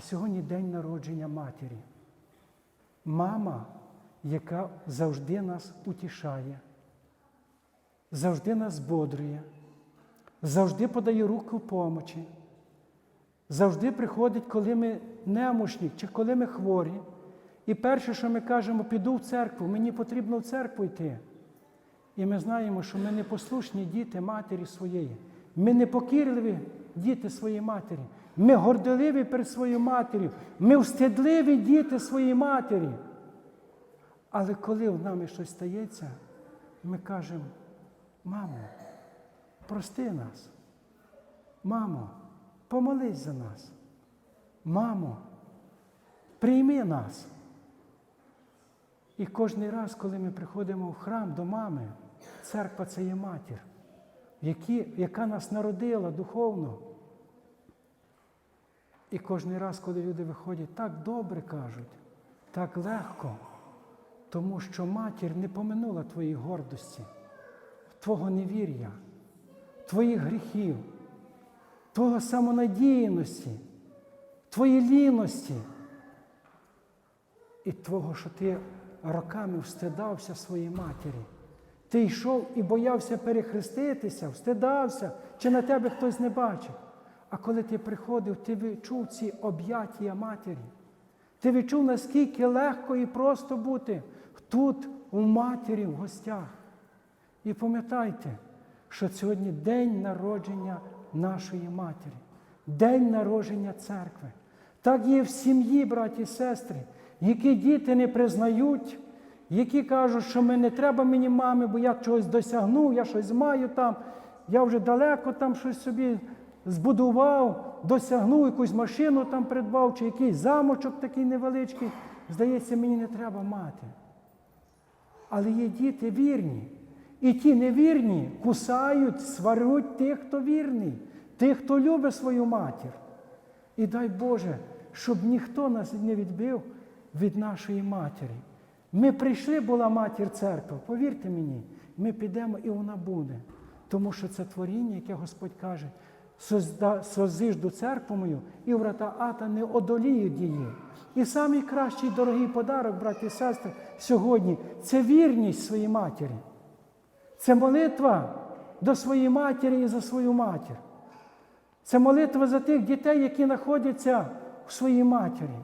Сьогодні день народження матері. Мама, яка завжди нас утішає, завжди нас бодрює, завжди подає руку помочі, завжди приходить, коли ми немощні чи коли ми хворі. І перше, що ми кажемо, піду в церкву, мені потрібно в церкву йти. І ми знаємо, що ми непослушні діти матері своєї. Ми непокірливі діти своєї матері. Ми горделиві перед своєю матір'ю. Ми встидливі діти своєї матері. Але коли в нами щось стається, ми кажемо, мамо, прости нас. Мамо, помолись за нас. Мамо, прийми нас. І кожен раз, коли ми приходимо в храм до мами, церква це є матір, яка нас народила духовно. І кожен раз, коли люди виходять, так добре кажуть, так легко, тому що матір не поминула твоєї гордості, твого невір'я, твоїх гріхів, твого самонадіяності, твоєї ліності і твого, що ти роками встидався своєї матері. Ти йшов і боявся перехреститися, встидався, чи на тебе хтось не бачив. А коли ти приходив, ти відчув ці об'яття матері. Ти відчув, наскільки легко і просто бути тут, у матері, в гостях. І пам'ятайте, що сьогодні день народження нашої матері, день народження церкви. Так є в сім'ї, браті і сестри, які діти не признають, які кажуть, що ми не треба мені мами, бо я чогось досягнув, я щось маю там, я вже далеко там щось собі збудував, досягнув якусь машину там придбав, чи якийсь замочок такий невеличкий. Здається, мені не треба мати. Але є діти вірні. І ті невірні кусають, сварють тих, хто вірний, тих, хто любить свою матір. І дай Боже, щоб ніхто нас не відбив від нашої матері. Ми прийшли, була матір церква, повірте мені, ми підемо і вона буде. Тому що це творіння, яке Господь каже, «Созда- созижду церкву мою, і врата ата не одоліють її. І самий кращий дорогий подарок, браті і сестри, сьогодні це вірність своїй матері. Це молитва до своєї матері і за свою матір. Це молитва за тих дітей, які знаходяться в своїй матері.